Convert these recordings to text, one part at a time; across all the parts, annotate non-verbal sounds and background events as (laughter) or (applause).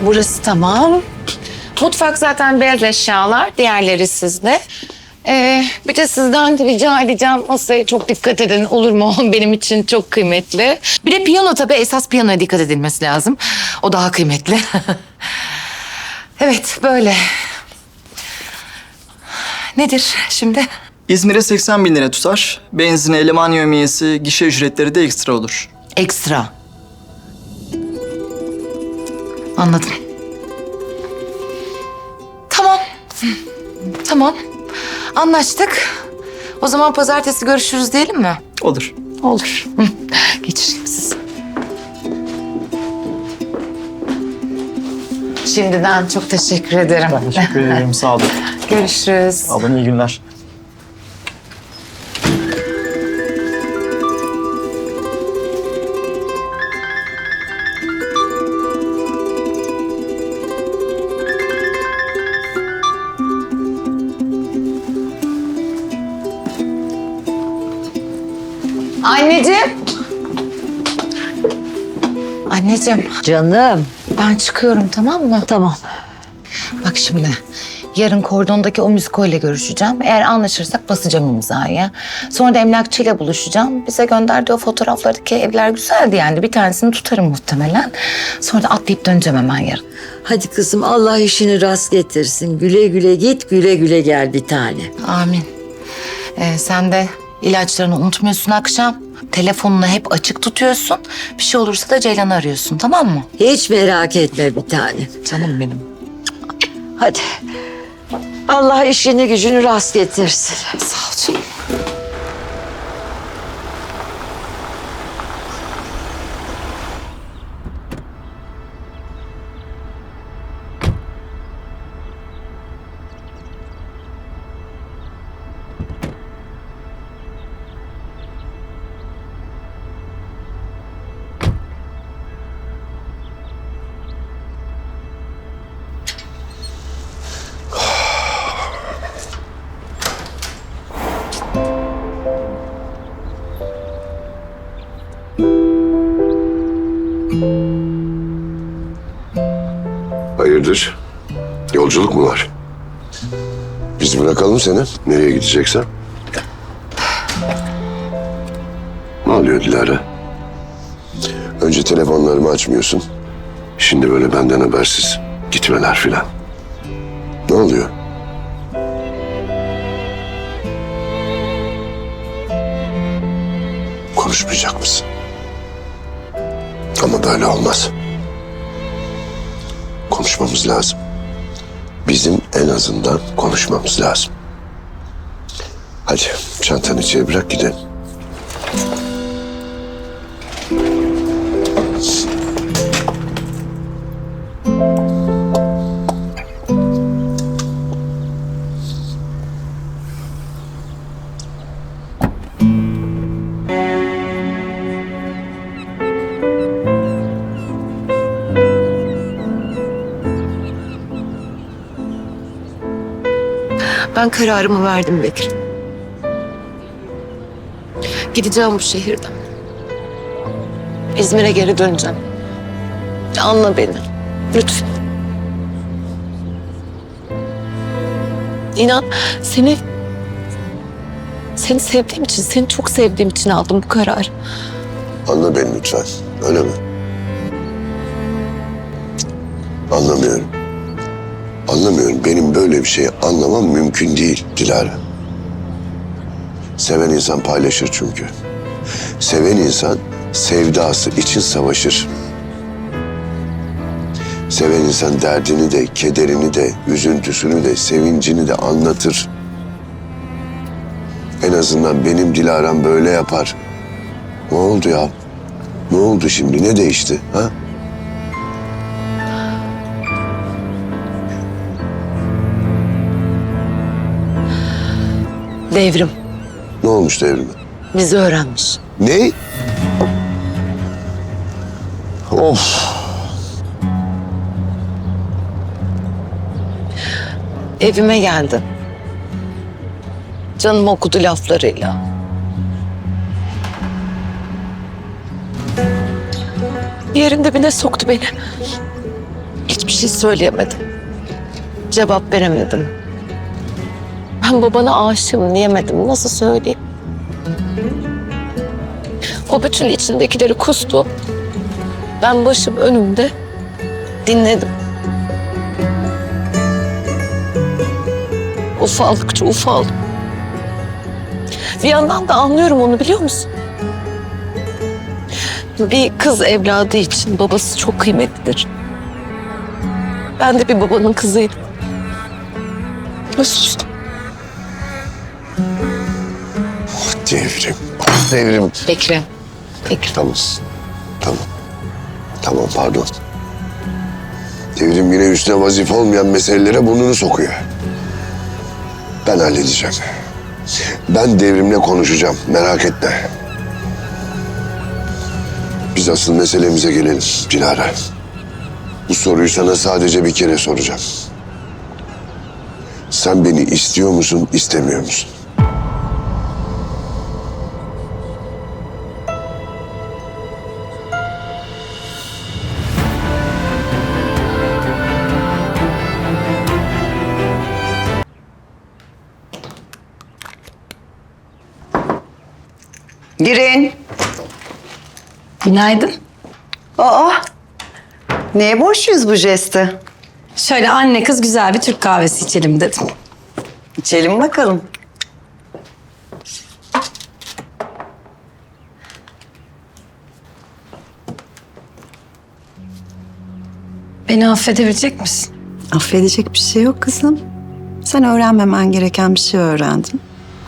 Burası tamam. Mutfak zaten beyaz eşyalar. Diğerleri sizde. Ee, bir de sizden rica edeceğim masaya çok dikkat edin olur mu? (laughs) Benim için çok kıymetli. Bir de piyano tabii esas piyanoya dikkat edilmesi lazım. O daha kıymetli. (laughs) evet böyle. Nedir şimdi? İzmir'e 80 bin lira tutar. Benzine, eleman yövmiyesi, gişe ücretleri de ekstra olur. Ekstra. Anladım. Tamam. Tamam. Anlaştık. O zaman pazartesi görüşürüz diyelim mi? Olur. Olur. Geçireyim sizi. Şimdiden çok teşekkür ederim. Teşekkür ederim. Sağ olun. Görüşürüz. Abone iyi günler. Anneciğim Canım. ben çıkıyorum tamam mı? Tamam. Bak şimdi yarın kordondaki o müzikoyla görüşeceğim. Eğer anlaşırsak basacağım imzayı. Sonra da emlakçıyla buluşacağım. Bize gönderdiği o fotoğraflardaki evler güzeldi yani. Bir tanesini tutarım muhtemelen. Sonra da atlayıp döneceğim hemen yarın. Hadi kızım Allah işini rast getirsin. Güle güle git, güle güle gel bir tane. Amin. Ee, sen de ilaçlarını unutmuyorsun akşam. Telefonunu hep açık tutuyorsun. Bir şey olursa da Ceylan'ı arıyorsun tamam mı? Hiç merak etme bir tane. Canım benim. Hadi. Allah işini gücünü rast getirsin. Sağ ol canım. Hayırdır? Yolculuk mu var? Biz bırakalım seni. Nereye gideceksen. Ne oluyor Dilara? Önce telefonlarımı açmıyorsun. Şimdi böyle benden habersiz gitmeler filan. Ne oluyor? Konuşmayacak mısın? Ama böyle olmaz. Konuşmamız lazım. Bizim en azından konuşmamız lazım. Hadi çantanı içeri bırak gidelim. Ben kararımı verdim Bekir. Gideceğim bu şehirden. İzmir'e geri döneceğim. Anla beni. Lütfen. İnan seni... Seni sevdiğim için, seni çok sevdiğim için aldım bu kararı. Anla beni lütfen. Öyle mi? Anlamıyorum. Anlamıyorum. Benim böyle bir şeyi anlamam mümkün değil Dilara. Seven insan paylaşır çünkü. Seven insan sevdası için savaşır. Seven insan derdini de, kederini de, üzüntüsünü de, sevincini de anlatır. En azından benim Dilara'm böyle yapar. Ne oldu ya? Ne oldu şimdi? Ne değişti? Ha? Devrim Ne olmuş devrime? bizi öğrenmiş. Ne? Of. Evime geldi. Canım okudu laflarıyla. Yerin dibine soktu beni. Hiçbir şey söyleyemedim. Cevap veremedim. Ben babana aşığım diyemedim. Nasıl söyleyeyim? O bütün içindekileri kustu. Ben başım önümde dinledim. Ufaldıkça ufaldım. Bir yandan da anlıyorum onu biliyor musun? Bir kız evladı için babası çok kıymetlidir. Ben de bir babanın kızıydım. Üzüldüm. Devrim. Devrim. Bekri. Bekri. Tamam. Tamam. Tamam pardon. Devrim yine üstüne vazife olmayan meselelere burnunu sokuyor. Ben halledeceğim. Ben devrimle konuşacağım. Merak etme. Biz asıl meselemize gelelim Dilara. Bu soruyu sana sadece bir kere soracağım. Sen beni istiyor musun, istemiyor musun? Girin. Günaydın. Aa, neye borçluyuz bu jesti? Şöyle anne kız güzel bir Türk kahvesi içelim dedim. İçelim bakalım. Beni affedebilecek misin? Affedecek bir şey yok kızım. Sen öğrenmemen gereken bir şey öğrendin.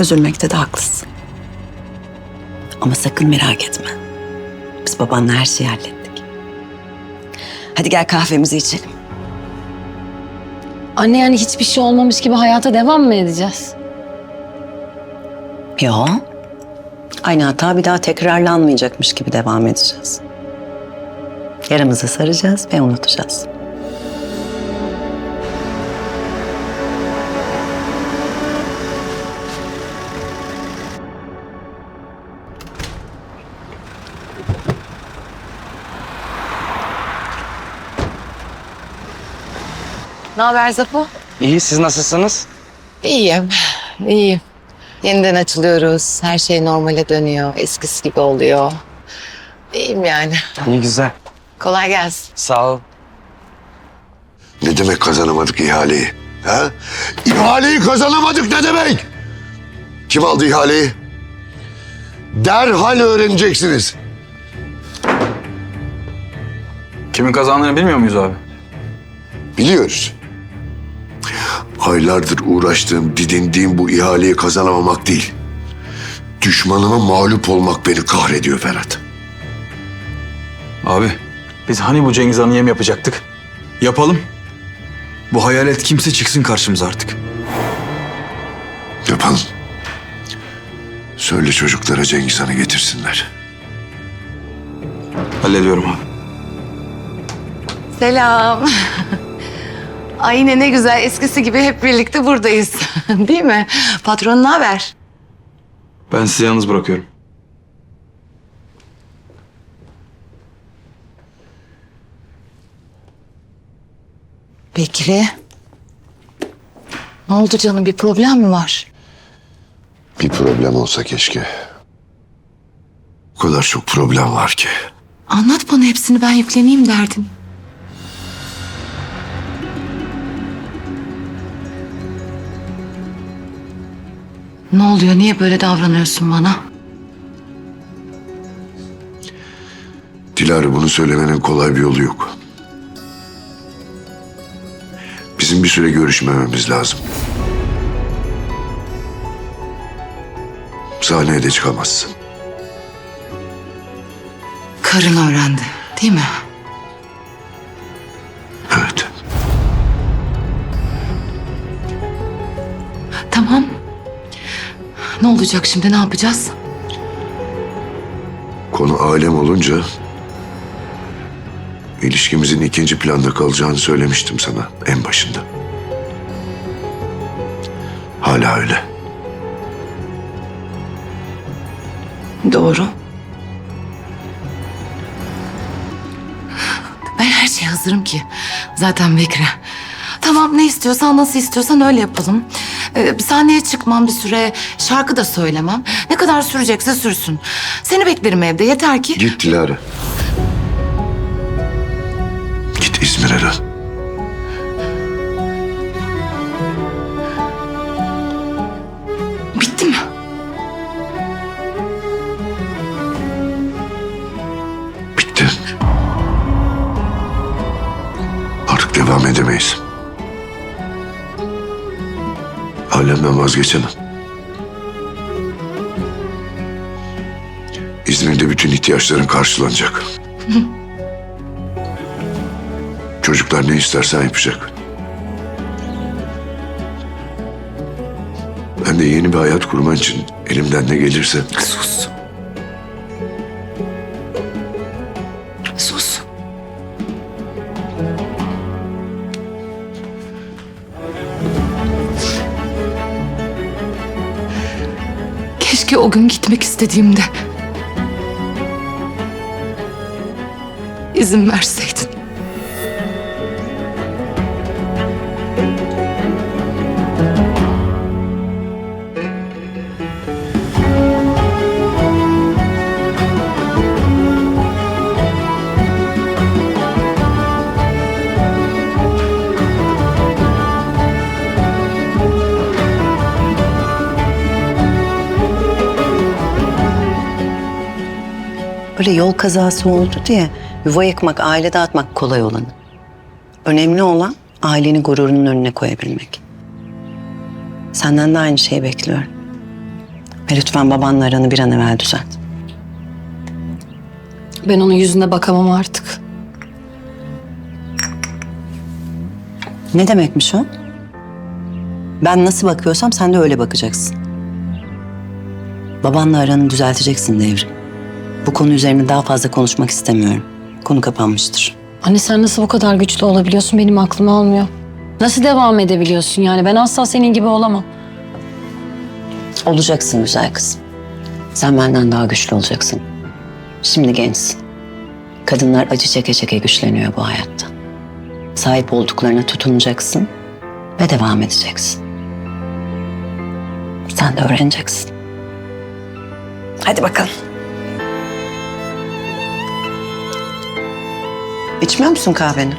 Üzülmekte de haklısın. Ama sakın merak etme. Biz babanla her şeyi hallettik. Hadi gel kahvemizi içelim. Anne yani hiçbir şey olmamış gibi hayata devam mı edeceğiz? Yo. Aynı hata bir daha tekrarlanmayacakmış gibi devam edeceğiz. Yaramızı saracağız ve unutacağız. Ne haber Zapo? İyi, siz nasılsınız? İyiyim. İyiyim. Yeniden açılıyoruz. Her şey normale dönüyor. Eskisi gibi oluyor. İyiyim yani. İyi, güzel. Kolay gelsin. Sağ ol. Ne demek kazanamadık ihaleyi? Ha? İhaleyi kazanamadık ne demek? Kim aldı ihaleyi? Derhal öğreneceksiniz. Kimin kazandığını bilmiyor muyuz abi? Biliyoruz. Aylardır uğraştığım, didindiğim bu ihaleyi kazanamamak değil. Düşmanıma mağlup olmak beni kahrediyor Ferhat. Abi biz hani bu Cengiz Han'ı yem yapacaktık? Yapalım. Bu hayalet kimse çıksın karşımıza artık. Yapalım. Söyle çocuklara Cengiz Han'ı getirsinler. Hallediyorum abi. Selam. (laughs) Ay yine ne güzel eskisi gibi hep birlikte buradayız. (laughs) Değil mi? Patron ne haber? Ben sizi yalnız bırakıyorum. Bekri. Ne oldu canım bir problem mi var? Bir problem olsa keşke. O kadar çok problem var ki. Anlat bana hepsini ben yükleneyim derdin. Ne oluyor? Niye böyle davranıyorsun bana? Dilara bunu söylemenin kolay bir yolu yok. Bizim bir süre görüşmememiz lazım. Sahneye de çıkamazsın. Karın öğrendi, değil mi? Evet. Tamam. Ne olacak şimdi? Ne yapacağız? Konu alem olunca ilişkimizin ikinci planda kalacağını söylemiştim sana en başında. Hala öyle. Doğru. Ben her şeyi hazırım ki. Zaten Bekri. Tamam ne istiyorsan nasıl istiyorsan öyle yapalım. Ee, sahneye çıkmam bir süre, şarkı da söylemem. Ne kadar sürecekse sürsün. Seni beklerim evde yeter ki. Git Dilara. Git İzmir'e lan. Bitti mi? Alemden vazgeçemem. İzmir'de bütün ihtiyaçların karşılanacak. (laughs) Çocuklar ne istersen yapacak. Ben de yeni bir hayat kurman için elimden ne gelirse. Sus. Keşke o gün gitmek istediğimde izin verseydin. Böyle yol kazası oldu diye yuva yıkmak, aile dağıtmak kolay olanı. Önemli olan ailenin gururunun önüne koyabilmek. Senden de aynı şeyi bekliyorum. Ve lütfen babanla aranı bir an evvel düzelt. Ben onun yüzüne bakamam artık. Ne demekmiş o? Ben nasıl bakıyorsam sen de öyle bakacaksın. Babanla aranı düzelteceksin Devrim. Bu konu üzerine daha fazla konuşmak istemiyorum. Konu kapanmıştır. Anne sen nasıl bu kadar güçlü olabiliyorsun benim aklım almıyor. Nasıl devam edebiliyorsun yani? Ben asla senin gibi olamam. Olacaksın güzel kızım. Sen benden daha güçlü olacaksın. Şimdi gençsin. Kadınlar acı çeke çeke güçleniyor bu hayatta. Sahip olduklarına tutunacaksın ve devam edeceksin. Sen de öğreneceksin. Hadi bakalım. İçmiyor musun kahveni?